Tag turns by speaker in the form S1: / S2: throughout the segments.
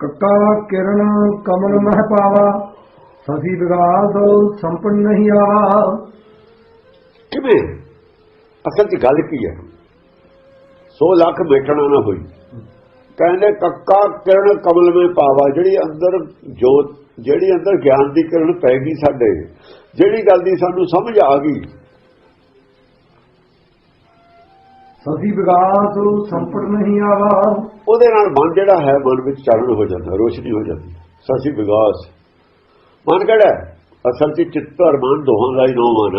S1: ਕੱਕਾ ਕਿਰਨ ਕਮਲ ਮਹਿ ਪਾਵਾ ਸਦੀ ਵਿਗਾਸ ਸੰਪਨ ਨਹੀਂ ਆਵਾ
S2: ਕਿਵੇਂ? ਅਸਲ 'ਚ ਗੱਲ ਕੀ ਹੈ? 100 ਲੱਖ ਬੈਠਣਾ ਨਾ ਹੋਈ। ਕਹਿੰਦੇ ਕੱਕਾ ਕਿਰਨ ਕਮਲ ਵਿੱਚ ਪਾਵਾ, ਜਿਹੜੀ ਅੰਦਰ ਜੋਤ, ਜਿਹੜੀ ਅੰਦਰ ਗਿਆਨ ਦੀ ਕਿਰਨ ਪੈ ਗਈ ਸਾਡੇ, ਜਿਹੜੀ ਗੱਲ ਦੀ ਸਾਨੂੰ ਸਮਝ ਆ ਗਈ।
S1: ਸਦੀ ਵਿਗਾਸ ਸੰਪਨ ਨਹੀਂ ਆਵਾ।
S2: ਉਹਦੇ ਨਾਲ ਮਨ ਜਿਹੜਾ ਹੈ ਮਨ ਵਿੱਚ ਚਾਨਣ ਹੋ ਜਾਂਦਾ ਰੋਸ਼ਨੀ ਹੋ ਜਾਂਦੀ ਸਸੀ ਵਿਗਾਸ। ਮਨ ਕਿਹੜਾ? ਅਸਲ 'ਚ ਚਿੱਤ ਔਰ ਮਨ ਦੋਹਾਂ ਦਾ ਹੀ ਨਾਮ ਮਨ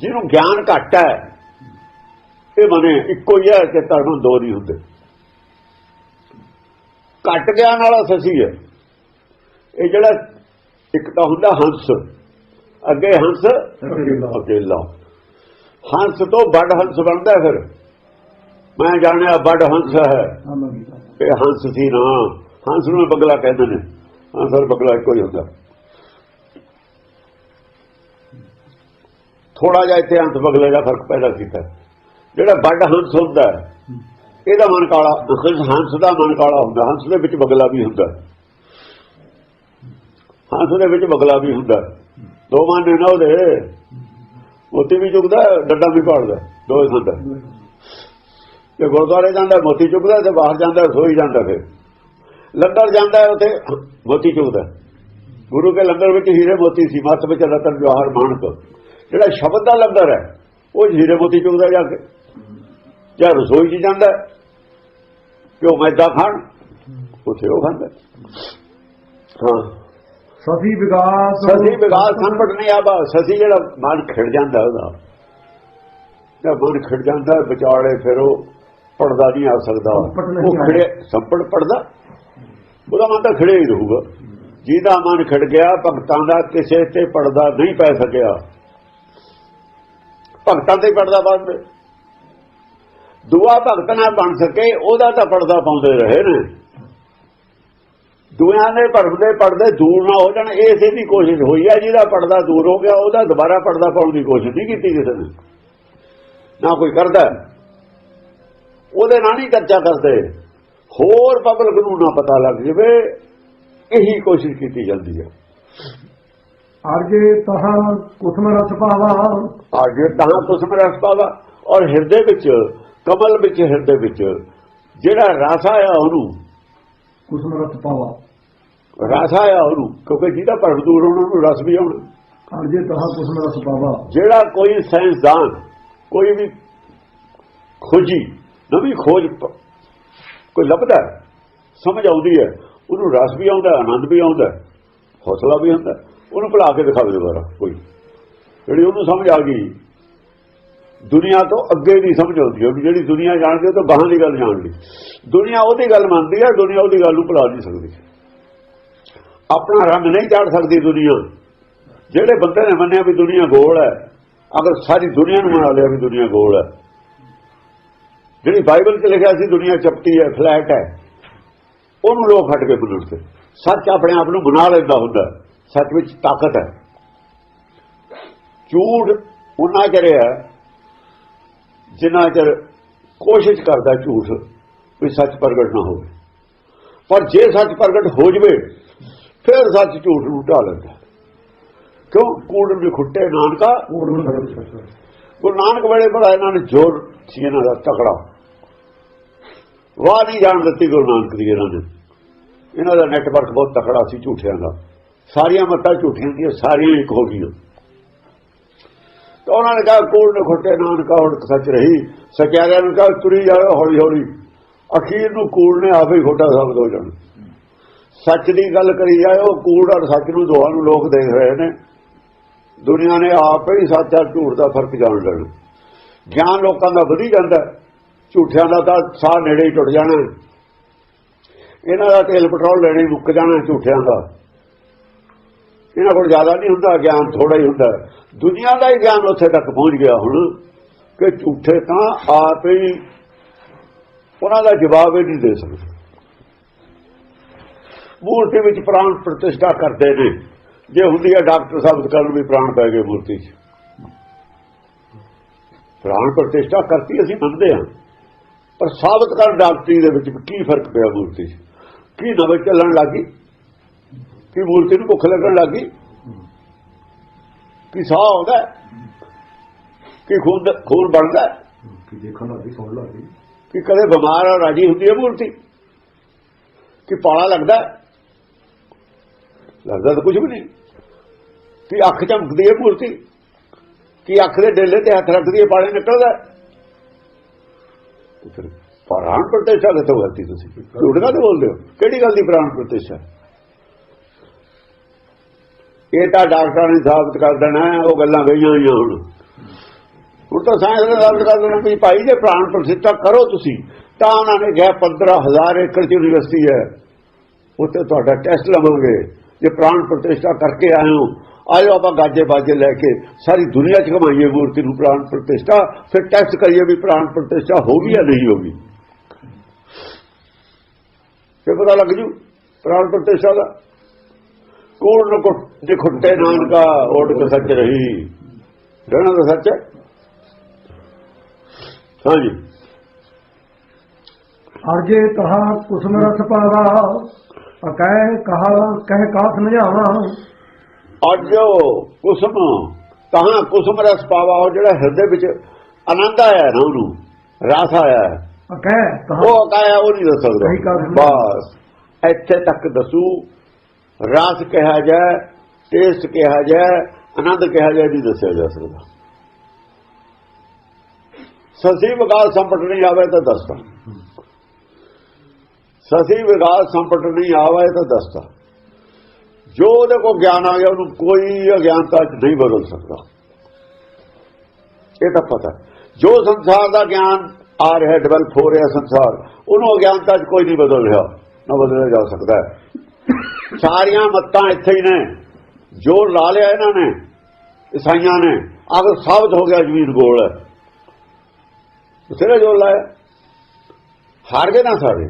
S2: ਜਿਹਨੂੰ ਗਿਆਨ ਘੱਟ ਹੈ ਇਹ ਮਨੇ ਇੱਕੋ ਹੀ ਹੈ ਕਿ ਧਰਮ ਦੋ ਨਹੀਂ ਹੁੰਦੇ। ਘੱਟ ਗਿਆਨ ਵਾਲਾ ਸਸੀ ਹੈ। ਇਹ ਜਿਹੜਾ ਇੱਕ ਤਾਂ ਹੁੰਦਾ ਹੰਸ। ਅੱਗੇ ਹੰਸ ਅਕੇਲਾ ਹੰਸ ਤੋਂ ਵੱਡ ਹੰਸ ਬਣਦਾ ਫਿਰ। ਮੈਂ ਜਾਣਿਆ ਵੱਡ ਹੰਸ ਹੈ। ਇਹ ਹੰਸ ਸੀ ਨਾ। ਹੰਸ ਨੂੰ ਬਗਲਾ ਕਹਿੰਦੇ ਨੇ। ਹੰਸ ਔਰ ਬਗਲਾ ਇੱਕੋ ਹੀ ਹੁੰਦਾ। ਥੋੜਾ ਜਿਹਾ ਇੱਥੇ ਹੰਸ ਬਗਲੇ ਦਾ ਫ਼ਰਕ ਪੈਦਾ ਕੀਤਾ। ਜਿਹੜਾ ਵੱਡ ਹੰਸ ਹੁੰਦਾ ਇਹਦਾ ਮਨ ਕਾਲਾ ਹੰਸ ਦਾ ਮਨ ਕਾਲਾ ਹੁੰਦਾ। ਹੰਸ ਦੇ ਵਿੱਚ ਬਗਲਾ ਵੀ ਹੁੰਦਾ। ਹੰਸ ਦੇ ਵਿੱਚ ਬਗਲਾ ਵੀ ਹੁੰਦਾ। ਦੋ ਮਨ ਨੇ ਨਾ ਉਹਦੇ। ਮੋਤੀ ਵੀ ਚੁਗਦਾ ਡੱਡਾ ਵੀ ਪਾੜਦਾ ਦੋਏ ਹੁੰਦਾ ਜੇ ਗੁਰਦੁਆਰੇ ਜਾਂਦਾ ਮੋਤੀ ਚੁਗਦਾ ਤੇ ਬਾਹਰ ਜਾਂਦਾ ਸੋਈ ਜਾਂਦਾ ਫਿਰ। ਲੰਗਰ ਜਾਂਦਾ ਉੱਥੇ ਮੋਤੀ ਚੁਗਦਾ ਗੁਰੂ ਕੇ ਲੰਗਰ ਵਿੱਚ ਹੀਰੇ ਮੋਤੀ ਸੀ ਮੱਤ ਵਿੱਚ ਰਤਨ ਜਵਾਹਰ ਮਾਨਕ। ਜਿਹੜਾ ਸ਼ਬਦ ਦਾ ਲੰਗਰ ਹੈ ਉਹ ਹੀਰੇ ਮੋਤੀ ਚੁਗਦਾ ਜਾ ਕੇ। ਜਾਂ ਰਸੋਈ 'ਚ ਜਾਂਦਾ ਕਿਉਂ ਮੈਦਾ ਖਾਣ ਉੱਥੇ ਉਹ ਖਾਂਦਾ। ਹਾਂ।
S1: ਸਦੀ ਵਿਗਾਸ
S2: ਸਦੀ ਵਿਗਾਸ ਸੰਪਟ ਨਹੀਂ ਆਵਾ ਸਦੀ ਜਿਹੜਾ ਮਨ ਖਿੜ ਜਾਂਦਾ ਉਹਦਾ। ਜਦ ਮਨ ਖਿੜ ਜਾਂਦਾ ਵਿਚਾਲੇ ਫਿਰ ਉਹ ਪੜਦਾ ਨਹੀਂ ਆ ਸਕਦਾ। ਉਹ ਖੜੇ ਸੰਪਟ ਪੜਦਾ। ਉਹਦਾ ਮਨ ਤਾਂ ਖੜੇ ਹੀ ਰਹੂਗਾ। ਜਿਹਦਾ ਮਨ ਖਿੜ ਗਿਆ ਭਗਤਾਂ ਦਾ ਕਿਸੇ ਤੇ ਪੜਦਾ ਨਹੀਂ ਪੈ ਸਕਿਆ। ਭਗਤਾਂ ਤੇ ਪੜਦਾ ਬਾਅਦ ਵਿੱਚ। ਦੁਆ ਭਗਤ ਨਾ ਬਣ ਸਕੇ ਉਹਦਾ ਤਾਂ ਪੜਦਾ ਪਾਉਂਦੇ ਰਹੇ ਨੇ। ਦੁਆਂ ਦੇ ਪੜਦੇ ਪੜਦੇ ਦੂਰ ਨਾ ਹੋ ਜਾਣ ਇਸੇ ਦੀ ਕੋਸ਼ਿਸ਼ ਹੋਈ ਹੈ ਜਿਹਦਾ ਪੜਦਾ ਦੂਰ ਹੋ ਗਿਆ ਉਹਦਾ ਦੁਬਾਰਾ ਪੜਦਾ ਪਾਉਣ ਦੀ ਕੋਸ਼ਿਸ਼ ਨਹੀਂ ਕੀਤੀ ਕਿਸੇ ਨੇ। ਨਾ ਕੋਈ ਕਰਦਾ। ਉਹਦੇ ਨਾਲ ਨਹੀਂ ਚਰਚਾ ਕਰਦੇ। ਹੋਰ ਪਬਲਿਕ ਨੂੰ ਨਾ ਪਤਾ ਲੱਗ ਜਵੇ ਇਹੀ ਕੋਸ਼ਿਸ਼ ਕੀਤੀ ਜਾਂਦੀ ਹੈ
S1: ਅਰਜੇ ਤਹਾ ਕੁਸਮ ਰਸ ਪਾਵਾ।
S2: ਆਗੇ ਤਾਂ ਤੁਸਮ ਰਸ ਪਾਵਾ ਔਰ ਹਿਰਦੇ ਵਿੱਚ ਕਮਲ ਵਿੱਚ ਹਿਰਦੇ ਵਿੱਚ ਜਿਹੜਾ ਰਸ ਆਇਆ ਉਹਨੂੰ
S1: ਕੁਸਮ ਪਾਵਾ।
S2: ਰਸ ਆਇਆ ਉਹਨੂੰ ਕਿਉਂਕਿ ਜਿਹਦਾ ਭਰਮ ਦੂਰ ਹੋਣਾ ਉਹਨੂੰ ਰਸ ਵੀ ਆਉਣਾ।
S1: ਅਰਜੇ ਤਹਾ ਕੁਸਮ ਰਸ ਪਾਵਾ।
S2: ਜਿਹੜਾ ਕੋਈ ਸਾਇੰਸਦਾਨ ਕੋਈ ਵੀ ਖੋਜੀ ਨਵੀਂ ਖੋਜ ਕੋਈ ਲੱਭਦਾ ਸਮਝ ਆਉਂਦੀ ਹੈ ਉਹਨੂੰ ਰਸ ਵੀ ਆਉਂਦਾ ਆਨੰਦ ਵੀ ਆਉਂਦਾ ਹੌਸਲਾ ਵੀ ਹੁੰਦਾ। ਉਹਨੂੰ ਭੁਲਾ ਕੇ ਦਿਖਾਵੇ ਦੁਬਾਰਾ ਕੋਈ। ਜਿਹੜੀ ਉਹਨੂੰ ਸਮਝ ਆ ਗਈ ਦੁਨੀਆ ਤੋਂ ਅੱਗੇ ਦੀ ਸਮਝ ਆਉਂਦੀ ਹੈ, ਵੀ ਜਿਹੜੀ ਦੁਨੀਆ ਜਾਣਦੀ ਉਹ ਤਾਂ ਬਾਹਾਂ ਦੀ ਗੱਲ ਜਾਣਦੀ। ਦੁਨੀਆ ਉਹਦੀ ਗੱਲ ਮੰਨਦੀ ਹੈ, ਦੁਨੀਆ ਉਹਦੀ ਗੱਲ ਨੂੰ ਭੁਲਾ ਨਹੀਂ ਸਕਦੀ। ਆਪਣਾ ਰੰਗ ਨਹੀਂ ਚਾੜ ਸਕਦੀ ਦੁਨੀਆ। ਜਿਹੜੇ ਬੰਦੇ ਨੇ ਮੰਨਿਆ ਵੀ ਦੁਨੀਆ ਗੋਲ ਹੈ, ਅਗਰ ਸਾਰੀ ਦੁਨੀਆ ਨੂੰ ਮਨਾ ਲਿਆ ਵੀ ਦੁਨੀਆ ਗੋਲ ਹੈ। ਜਿਹੜੀ ਬਾਈਬਲ 'ਚ ਲਿਖਿਆ ਸੀ, ਦੁਨੀਆ ਚਪਟੀ ਹੈ, ਫਲੈਟ ਹੈ, ਉਹਨੂੰ ਲੋਕ ਹਟ ਕੇ ਬੁੱਲਦੇ ਸੱਚ ਆਪਣੇ ਆਪ ਨੂੰ ਬਣਾ ਲੈਂਦਾ ਹੁੰਦਾ ਸੱਚ ਵਿੱਚ ਤਾਕਤ ਹੈ। ਝੂਠ ਉਹਨਾਂ ਚਿਰ ਹੈ ਜਿੰਨਾ ਚਿਰ ਕੋਸ਼ਿਸ਼ ਕਰਦਾ ਝੂਠ ਵੀ ਸੱਚ ਪ੍ਰਗਟ ਨਾ ਹੋਵੇ। ਪਰ ਜੇ ਸੱਚ ਪ੍ਰਗਟ ਹੋ ਜਵੇ ਫਿਰ ਸੱਚ ਝੂਠ ਨੂੰ ਢਾ ਲੈਂਦਾ। ਕਿਉਂ? ਕੂੜ ਵੀ ਖੁੱਟੇ ਨਾਨਕਾ? ਗੁਰੂ ਨਾਨਕ ਵੇਲੇ ਬੜਾ ਇਹਨਾਂ ਨੇ ਜ਼ੋਰ ਸੀ ਇਹਨਾਂ ਦਾ ਤਕੜਾ। ਵਾਹ ਨਹੀਂ ਜਾਣ ਦਿੱਤੀ ਗੁਰੂ ਨਾਨਕ ਦੀ ਇਹਨਾਂ ਨੇ। ਇਹਨਾਂ ਦਾ ਨੈਟਵਰਕ ਬਹੁਤ ਤਕੜਾ ਸੀ ਝੂਠਿਆਂ ਦਾ। ਸਾਰੀਆਂ ਮੱਤਾਂ ਝੂਠੀਆਂ ਦੀਆਂ ਸਾਰੀਆਂ ਇੱਕ ਹੋ ਗਈਆਂ। ਤਾਂ ਉਹਨਾਂ ਨੇ ਕਿਹਾ ਕੂੜ ਨੇ ਖੁੱਟੇ, ਨਾਨਕਾ ਹੁਣ ਸੱਚ ਰਹੀ। ਸਕਿਆਰਿਆਂ ਨੂੰ ਕਿਹਾ ਤੁਰੀ ਜਾਓ ਹੌਲੀ ਹੌਲੀ। ਅਖੀਰ ਨੂੰ ਕੂੜ ਨੇ ਆਪੇ ਹੀ ਖੋਟਾ ਸਾਬਤ ਹੋ ਜਾਣਾ। ਸੱਚ ਦੀ ਗੱਲ ਕਰੀ ਜਾਓ ਕੂੜ ਔਰ ਸੱਚ ਨੂੰ ਦੋਹਾਂ ਨੂੰ ਲੋਕ ਦੇਖ ਰਹੇ ਨੇ। ਦੁਨੀਆ ਨੇ ਆਪ ਹੀ ਸੱਚ ਔਰ ਝੂਠ ਦਾ ਫ਼ਰਕ ਜਾਣ ਲੈਣਾ। ਗਿਆਨ ਲੋਕਾਂ ਦਾ ਵਧੀ ਜਾਂਦਾ। ਝੂਠਿਆਂ ਦਾ ਤਾਂ ਸਾਹ ਨੇੜੇ ਹੀ ਟੁੱਟ ਜਾਣਾ। ਇਹਨਾਂ ਦਾ ਤੇਲ ਪੈਟਰੋਲ ਲੈਣੇ ਮੁੱਕ ਜਾਣਾ ਝੂਠਿਆਂ ਦਾ। ਇਹਨਾਂ ਕੋਲ ਜ਼ਿਆਦਾ ਨਹੀਂ ਹੁੰਦਾ, ਗਿਆਨ ਥੋੜਾ ਹੀ ਹੁੰਦਾ। ਹੈ। ਦੁਨੀਆ ਦਾ ਹੀ ਗਿਆਨ ਉੱਥੇ ਤੱਕ ਪਹੁੰਚ ਗਿਆ ਹੁਣ ਕਿ ਝੂਠੇ ਤਾਂ ਆਪ ਹੀ ਉਹਨਾਂ ਦਾ ਜਵਾਬ ਹੀ ਨਹੀਂ ਦੇ ਸਕਦੇ। ਮੂਰਤੀ ਵਿੱਚ ਪ੍ਰਾਣ ਪ੍ਰਤਿਸ਼ਠਾ ਕਰਦੇ ਨੇ। ਜੇ ਹੁੰਦੀ ਹੈ ਡਾਕਟਰ ਸਾਬਤ ਕਰਨ ਵੀ ਪ੍ਰਾਣ ਪੈ ਗਏ ਮੂਰਤੀ 'ਚ। ਪ੍ਰਾਣ ਪ੍ਰਤਿਸ਼ਠਾ ਕਰਤੀ ਅਸੀਂ ਮੰਨਦੇ ਹਾਂ। ਪਰ ਸਾਬਤ ਕਰਨ ਡਾਕਟਰੀ ਦੇ ਵਿੱਚ ਕੀ ਫ਼ਰਕ ਪਿਆ ਮੂਰਤੀ 'ਚ? ਕੀ ਨਵੇਂ ਚੱਲਣ ਲੱਗੀ ਕੀ ਮੂਰਤੀ ਨੂੰ ਭੁੱਖ ਲੱਗਣ ਲੱਗੀ ਕੀ ਸਾਹ ਆਉਂਦਾ ਕੀ ਖੂਨ ਖੂਨ ਬਣਦਾ
S1: ਕਿ ਦੇਖਣ ਲੱਗੀ ਸੁਣ ਲੱਗੀ
S2: ਕਿ ਕਦੇ ਬਿਮਾਰ ਆ ਰਾਜੀ ਹੁੰਦੀ ਹੈ ਮੂਰਤੀ ਕਿ ਪਾਲਾ ਲੱਗਦਾ? ਲੱਗਦਾ ਤਾਂ ਕੁਝ ਵੀ ਨਹੀਂ। ਕਿ ਅੱਖ ਚਮਕਦੀ ਹੈ ਮੂਰਤੀ ਕਿ ਅੱਖ ਦੇ ਡੇਲੇ ਤੇ ਹੱਥ ਰੱਖਦੀ ਹੈ ਪਾਣੀ ਨਿਕਲਦਾ? ਤੇ ਫਿਰ ਪ੍ਰਾਣ ਪ੍ਰਤਿਸ਼ਠਾ ਦੇ ਤੋਂ ਗਲਤੀ ਤੁਸੀਂ? ਝੂਠ ਕਾਹਦੇ ਬੋਲਦੇ ਹੋ? ਕਿਹੜੀ ਗੱਲ ਦੀ ਪ੍ਰਾਣ ਪ੍ਰਤਿਸ਼ਠਾ ਇਹ ਤਾਂ ਡਾਕਟਰਾਂ ਨੇ ਸਾਬਤ ਕਰ ਦੇਣਾ, ਉਹ ਗੱਲਾਂ ਗਈਆਂ ਹੋਈਆਂ ਹੁਣ। ਹੁਣ ਤਾਂ ਸਾਇੰਸ ਨੇ ਸਾਬਤ ਕਰ ਦੇਣਾ ਵੀ ਭਾਈ, ਜੇ ਪ੍ਰਾਣ ਪ੍ਰਤਿਸ਼ਠਾ ਕਰੋ ਤੁਸੀਂ। ਤਾਂ ਉਹਨਾਂ ਨੇ ਕਿਹਾ 15000 ਏਕੜ ਚ ਯੂਨੀਵਰਸਿਟੀ ਹੈ। ਉੱਥੇ ਤੁਹਾਡਾ ਟੈਸਟ ਲਵਾਂਗੇ। ਜੇ ਪ੍ਰਾਣ ਪ੍ਰਤਿਸ਼ਠਾ ਕਰਕੇ ਆਇਓ ਆਇਓ ਆਪਾਂ ਗਾਜੇ ਬਾਜੇ ਲੈ ਕੇ ਸਾਰੀ ਦੁਨੀਆ ਚ ਕਮਾਈਏ ਮੂਰਤੀ ਨੂੰ ਪ੍ਰਾਣ ਪ੍ਰਤਿਸ਼ਠਾ, ਫਿਰ ਟੈਸਟ ਕਰੀਏ ਵੀ ਪ੍ਰਾਣ ਪ੍ਰਤਿਸ਼ਠਾ ਹੋ ਗਈ ਜਾਂ ਨਹੀਂ ਹੋ ਗਈ। ਫਿਰ ਪਤਾ ਲੱਗ ਜੂ, ਪ੍ਰਾਣ ਪ੍ਰਤਿਸ਼ਠਾ ਦਾ। ਕੋਣ ਨੂੰ ਜੇ ਖੁੱਟੇ ਨਾਨਕਾ ਓਟ ਕੇ ਸੱਚ ਰਹੀ। ਰਹਿਣਾ ਤਾਂ ਸੱਚ ਹੈ। ਹਾਂਜੀ।
S1: ਅਰਜੇ ਤਹਾ ਕੁਸਮ ਰਸ ਪਾਵਾ ਅਕੈ ਕਹਾ ਕਹਿ ਕਾ ਸਮਝਾਵਾਂ
S2: ਅੱਜ ਕੁਸਮ ਤਹਾਂ ਕੁਸਮ ਰਸ ਪਾਵਾ ਉਹ ਜਿਹੜਾ ਹਿਰਦੇ ਵਿੱਚ ਆਨੰਦ ਆਇਆ ਨਾ ਉਹਨੂੰ ਰਸ ਆਇਆ।
S1: ਅਕੈ
S2: ਉਹ ਕਾਇਆ ਉਹ ਨਹੀਂ ਦੱਸ ਸਕਦਾ। ਬਸ ਇੱਥੇ ਤੱਕ ਦੱਸੂ ਰਸ ਕਿਹਾ ਜਾਏ, ਟੇਸਟ ਕਿਹਾ ਜਾਏ, ਆਨੰਦ ਕਿਹਾ ਜਾਏ ਨਹੀਂ ਦੱਸਿਆ ਜਾ ਸਕਦਾ। ਸਸੀ ਵਿਗਾਸ ਸੰਪਟ ਨਹੀਂ ਆਵੇ ਤਾਂ ਦੱਸਦਾ। ਸਸੀ ਵਿਗਾਸ ਸੰਪਟ ਨਹੀਂ ਆਵੇ ਤਾਂ ਦੱਸਦਾ। ਜੋ ਉਹਦੇ ਕੋਲ ਗਿਆਨ ਆ ਗਿਆ, ਉਹਨੂੰ ਕੋਈ ਅਗਿਆਨਤਾ ਚ ਨਹੀਂ ਬਦਲ ਸਕਦਾ। ਇਹ ਤਾਂ ਪਤਾ ਜੋ ਸੰਸਾਰ ਦਾ ਗਿਆਨ ਆ ਰਿਹਾ ਡਿਵੈਲਪ ਹੋ ਰਿਹਾ ਸੰਸਾਰ, ਉਹਨੂੰ ਅਗਿਆਨਤਾ ਚ ਕੋਈ ਨਹੀਂ ਬਦਲ ਰਿਹਾ, ਨਾ ਬਦਲਿਆ ਜਾ ਸਕਦਾ ਸਾਰੀਆਂ ਮੱਤਾਂ ਇੱਥੇ ਹੀ ਨੇ। ਜੋ ਲਾ ਲਿਆ ਇਹਨਾਂ ਨੇ ਈਸਾਈਆਂ ਨੇ। ਅਗਰ ਸਾਬਤ ਹੋ ਗਿਆ ਜਮੀਨ ਗੋਲ। ਹੈ ਬਥੇਰਾ ਜੋ ਲਾਇਆ। ਹਾਰ ਗਏ ਨਾ ਸਾਰੇ।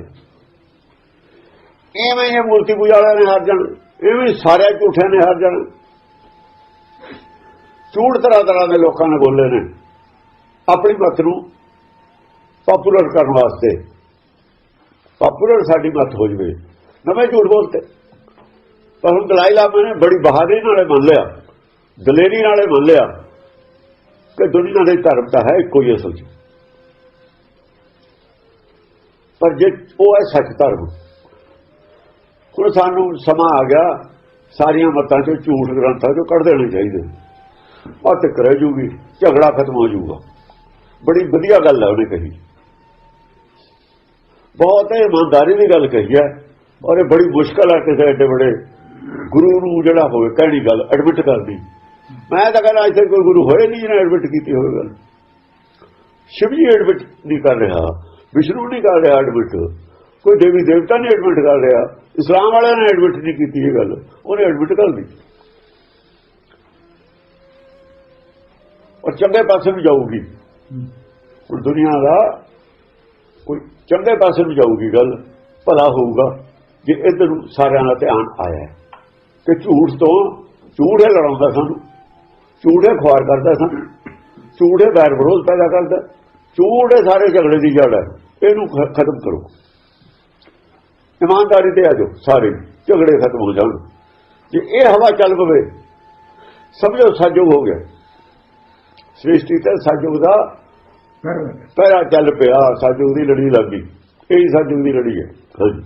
S2: ਐਵੇਂ ਇਹ ਮੂਰਤੀ ਪੂਜਾ ਵਾਲਿਆਂ ਨੇ ਹਾਰ ਜਾਣ। ਐਵੇਂ ਸਾਰੇ ਝੂਠਿਆਂ ਨੇ ਹਾਰ ਜਾਣ। ਝੂਠ ਤਰ੍ਹਾਂ ਤਰ੍ਹਾਂ ਦੇ ਲੋਕਾਂ ਨੇ ਬੋਲੇ ਨੇ। ਆਪਣੀ ਮੱਤ ਨੂੰ ਪਪੂਲਰ ਕਰਨ ਵਾਸਤੇ। ਪਪੂਲਰ ਸਾਡੀ ਮੱਤ ਹੋ ਜਵੇ। ਨਵੇਂ ਝੂਠ ਬੋਲਤੇ ਪਰ ਹੁਣ ਦਲਾਈ ਲਾਮਾ ਨੇ ਬੜੀ ਬਹਾਦਰੀ ਨਾਲੇ ਮੰਨ ਲਿਆ। ਦਲੇਰੀ ਨਾਲੇ ਮੰਨ ਲਿਆ ਕਿ ਦੁਨੀਆ ਦੇ ਧਰਮ ਤਾਂ ਹੈ ਇੱਕੋ ਹੀ ਅਸਲ ਚ ਪਰ ਜੇ ਉਹ ਹੈ ਸੱਚ ਧਰਮ, ਹੁਣ ਸਾਨੂੰ ਸਮਾਂ ਆ ਗਿਆ, ਸਾਰੀਆਂ ਮਤਾਂ ਚੋਂ ਝੂਠ ਗ੍ਰੰਥਾਂ ਚੋਂ ਕੱਢ ਦੇਣੇ ਚਾਹੀਦੇ। ਉਹ ਤੇ ਰਹਿ ਜੂਗੀ, ਝਗੜਾ ਖਤਮ ਹੋ ਜਾਊਗਾ। ਬੜੀ ਵਧੀਆ ਗੱਲ ਹੈ ਉਹਨੇ ਕਹੀ। ਬਹੁਤ ਇਮਾਨਦਾਰੀ ਦੀ ਗੱਲ ਕਹੀ ਹੈ। ਔਰ ਇਹ ਬੜੀ ਮੁਸ਼ਕਲ ਹੈ ਕਿਸੇ ਐਡੇ ਬੜੇ ਗੁਰੂ ਨੂੰ ਜਿਹੜਾ ਹੋਵੇ ਕਹਿਣੀ ਗੱਲ ਐਡਮਿਟ ਕਰਦੀ। ਮੈਂ ਤਾਂ ਕਹਿੰਦਾ, ਇੱਥੇ ਕੋਈ ਗੁਰੂ ਹੋਏ ਨਹੀਂ ਜਿਹਨੇ ਐਡਮਿਟ ਕੀਤੀ ਹੋਵੇ ਗੱਲ। ਸ਼ਿਵ ਜੀ ਐਡਮਿਟ ਨਹੀਂ ਕਰ ਰਿਹਾ, ਵਿਸ਼ਨੂੰ ਨਹੀਂ ਕਰ ਰਿਹਾ ਐਡਮਿਟ ਕੋਈ ਦੇਵੀ ਦੇਵਤਾ ਨਹੀਂ ਐਡਮਿਟ ਕਰ ਰਿਹਾ, ਇਸਲਾਮ ਵਾਲਿਆਂ ਨੇ ਐਡਮਿਟ ਨਹੀਂ ਕੀਤੀ ਇਹ ਗੱਲ, ਉਹਨੇ ਐਡਮਿਟ ਕਰ ਲਈ। ਔਰ ਚੰਗੇ ਪਾਸੇ ਨੂੰ ਜਾਊਗੀ। ਹੁਣ ਦੁਨੀਆ ਦਾ ਕੋਈ ਚੰਗੇ ਪਾਸੇ ਨੂੰ ਜਾਊਗੀ ਗੱਲ, ਭਲਾ ਹੋਊਗਾ। ਜੇ ਇਧਰ ਸਾਰਿਆਂ ਦਾ ਧਿਆਨ ਆਇਆ ਕਿ ਝੂਠ ਤੋਂ ਝੂਠ ਲੜਾਉਂਦਾ ਸਾਨੂੰ ਝੂਠ ਖੁਆਰ ਕਰਦਾ ਸਾਨੂੰ ਝੂਠ ਵੈਰ ਵਿਰੋਧ ਪੈਦਾ ਕਰਦਾ ਝੂਠ ਸਾਰੇ ਝਗੜੇ ਦੀ ਜੜ ਹੈ ਇਹਨੂੰ ਖਤਮ ਕਰੋ। ਇਮਾਨਦਾਰੀ ਤੇ ਆ ਜਾਓ ਸਾਰੇ ਝਗੜੇ ਖਤਮ ਹੋ ਜਾਣ। ਜੇ ਇਹ ਹਵਾ ਚੱਲ ਪਵੇ ਸਮਝੋ ਸਤਜੁਗ ਹੋ ਗਿਆ। ਸ੍ਰਿਸ਼ਟੀ ਤੇ ਸਤਜੁਗ ਦਾ ਪਹਿਰਾ ਚੱਲ ਪਿਆ ਸਤਜੁਗ ਦੀ ਲੜੀ ਲੱਗ ਇਹ ਸਤਜੁਗ ਦੀ ਲੜੀ ਹੈ। ਹਾਂਜੀ।